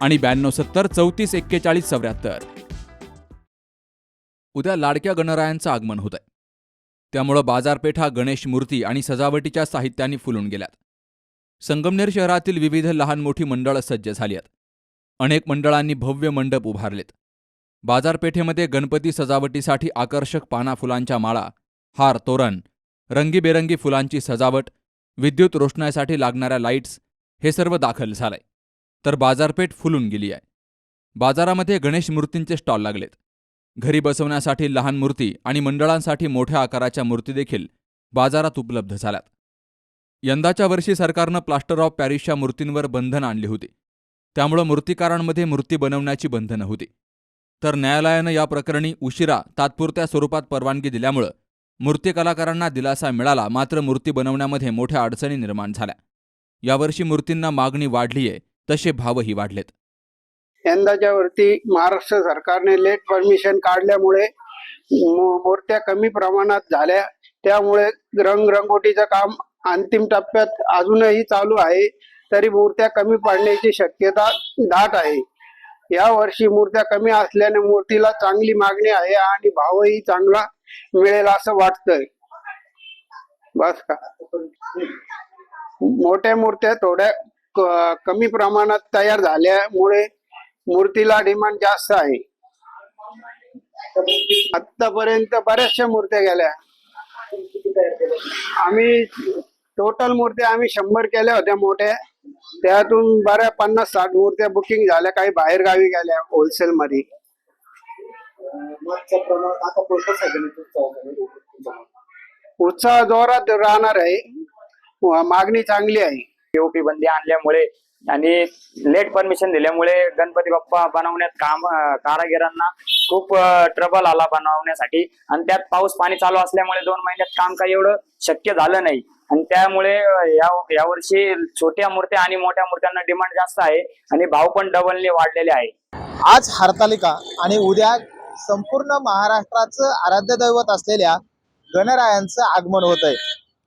आणि ब्याण्णव सत्तर चौतीस एक्केचाळीस चौऱ्याहत्तर. उद्या लाडक्या गणरायांचं आगमन होत आहे त्यामुळं बाजारपेठा गणेश मूर्ती आणि सजावटीच्या साहित्याने फुलून गेल्यात. संगमनेर शहरातील विविध लहान मोठी मंडळं सज्ज झाली आहेत अनेक मंडळांनी भव्य मंडप उभारलेत. बाजारपेठेमध्ये गणपती सजावटीसाठी आकर्षक पाना फुलांच्या माळा हार तोरण रंगीबेरंगी फुलांची सजावट विद्युत रोषणाईसाठी लागणाऱ्या लाईट्स हे सर्व दाखल झालंय. तर बाजारपेठ फुलून गेली आहे. बाजारामध्ये गणेश मूर्तींचे स्टॉल लागलेत. घरी बसवण्यासाठी लहान मूर्ती आणि मंडळांसाठी मोठ्या आकाराच्या मूर्ती देखील बाजारात उपलब्ध झाल्यात. यंदाच्या वर्षी सरकारनं प्लास्टर ऑफ पॅरिसच्या मूर्तींवर बंधनं आणली होती. त्यामुळं मूर्तिकारांमध्ये मूर्ती बनवण्याची बंधनं होती. तर न्यायालयानं या प्रकरणी उशिरा तात्पुरत्या स्वरूपात परवानगी दिल्यामुळं मूर्ती कलाकारांना दिलासा मिळाला मात्र मूर्ती बनवण्यामध्ये मोठ्या अडचणी निर्माण झाल्या. यावर्षी मूर्तींना मागणी वाढलीये तसे भावही वाढलेत. यंदाच्या वरती महाराष्ट्र सरकारने लेट परमिशन काढल्यामुळे मूर्त्या कमी प्रमाणात झाल्या. त्यामुळे रंगरंगोटीचं काम अंतिम टप्प्यात अजूनही चालू आहे. तरी मूर्त्या कमी पडण्याची शक्यता दाट आहे. या वर्षी मूर्त्या कमी असल्याने मूर्तीला चांगली मागणी आहे आणि भावही चांगला मिळेल असं वाटतंय. बस का? मोठ्या मूर्त्या थोड्या कमी प्रमाणात तयार झाल्यामुळे मूर्तीला डिमांड जास्त आहे. आतापर्यंत बऱ्याचशा मूर्त्या गेल्या. आम्ही टोटल मूर्त्या आम्ही शंभर केल्या होत्या मोठ्या. त्यातून बऱ्या पन्नास साठ मूर्त्या बुकिंग झाल्या काही बाहेर गावी गेल्या होलसेल मध्ये. उत्साह जोरात राहणार आहे. मागणी चांगली आहे. पीओपी बंदी आणल्यामुळे आणि लेट परमिशन दिल्यामुळे गणपती बाप्पा बनवण्यात काम कारागिरांना खूप ट्रबल आला बनवण्यासाठी. आणि त्यात पाऊस पाणी चालू असल्यामुळे दोन महिन्यात काम काही एवढं शक्य झालं नाही. आणि त्यामुळे या यावर्षी छोट्या मूर्त्या आणि मोठ्या मूर्त्यांना डिमांड जास्त आहे आणि भाव पण डबलने वाढलेले आहे. आज हरतालिका आणि उद्या संपूर्ण महाराष्ट्राचं आराध्य दैवत असलेल्या गणरायांचं आगमन होत आहे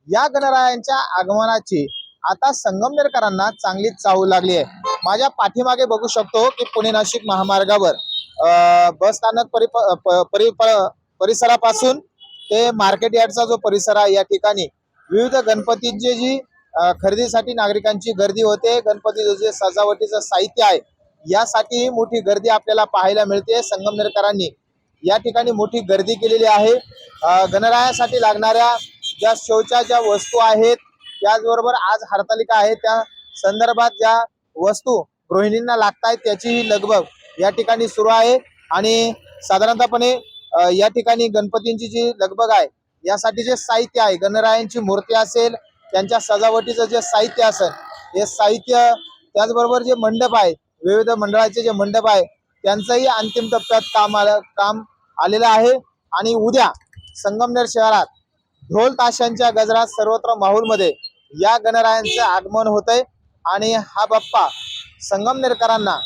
या गणरायांच्या आगमनाची आता संगमनेरकरांना चांगली चाहू लागली आहे. माझ्या पाठीमागे बघू शकतो की पुणे नाशिक महामार्गावर बस स्थानक परि प- परि परिसरापासून ते मार्केट यार्डचा जो परिसर आहे या ठिकाणी विविध गणपतींची जी खरेदीसाठी नागरिकांची गर्दी होते. गणपतीचं जे सजावटीचं साहित्य आहे यासाठी मोठी गर्दी आपल्याला पाहायला मिळते. संगमनेरकरांनी या ठिकाणी मोठी गर्दी केलेली आहे. गणरायासाठी लागणाऱ्या ज्या शोच्या ज्या वस्तू आहेत त्याचबरोबर आज हरतालिका आहे त्या संदर्भात ज्या वस्तू गृहिणींना लागतायत त्याचीही लगबग या ठिकाणी सुरू आहे. आणि साधारणतःपणे या ठिकाणी गणपतींची जी लगबग आहे यासाठी जे साहित्य आहे गणरायांची मूर्ती असेल त्यांच्या सजावटीचं जे साहित्य असेल हे साहित्य त्याचबरोबर जे मंडप आहे विविध मंडळाचे जे मंडप आहे त्यांचंही अंतिम टप्प्यात काम आलं काम आलेलं आहे. आणि उद्या संगमनेर शहरात ढोल ताशांच्या गजरात सर्वत्र माहूलमध्ये या गणरायांचं आगमन होत आहे आणि हा बाप्पा संगमनेरकरांना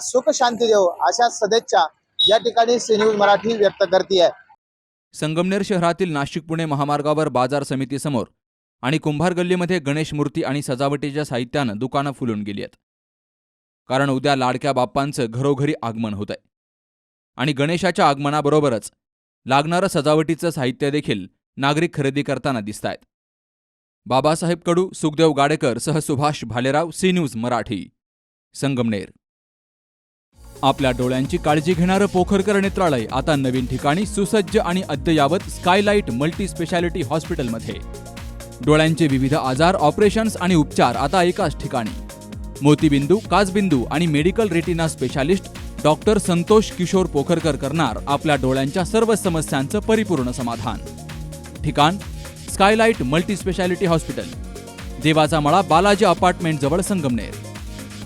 सुख शांती देव अशा सदेच्छा या ठिकाणी सी न्यूज मराठी व्यक्त करते आहे संगमनेर शहरातील नाशिक पुणे महामार्गावर बाजार समितीसमोर आणि कुंभार गल्लीमध्ये गणेश मूर्ती आणि सजावटीच्या साहित्यानं दुकानं फुलून गेली आहेत. कारण उद्या लाडक्या बाप्पांचं घरोघरी आगमन होत आहे आणि गणेशाच्या आगमनाबरोबरच लागणारं सजावटीचं साहित्य देखील नागरिक खरेदी करताना दिसत आहेत बाबासाहेब कडू सुखदेव गाडेकर सह सुभाष भालेराव सी न्यूज मराठी. संगमनेर. आपल्या डोळ्यांची काळजी घेणारं पोखरकर नेत्रालय आता नवीन ठिकाणी सुसज्ज आणि अद्ययावत स्कायलाइट मल्टी स्पेशालिटी हॉस्पिटलमध्ये. डोळ्यांचे विविध आजार ऑपरेशन्स आणि उपचार आता एकाच ठिकाणी. मोतीबिंदू काचबिंदू आणि medical retina specialist doctor Santosh Kishor Pokharkar करणार आपल्या डोळ्यांच्या सर्व समस्यांचं परिपूर्ण समाधान. ठिकाण स्कायलाइट मल्टीस्पेशालिटी हॉस्पिटल देवाचा मळा बालाजी अपार्टमेंट जवळ संगमनेर.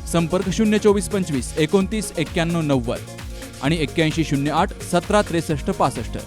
संपर्क शून्य चोवीस पंचवीस एकोणतीस एक्क्याण्णव नव्वद आणि एक्क्याऐंशी शून्य आठ सतरा त्रेसष्ट पासष्ट.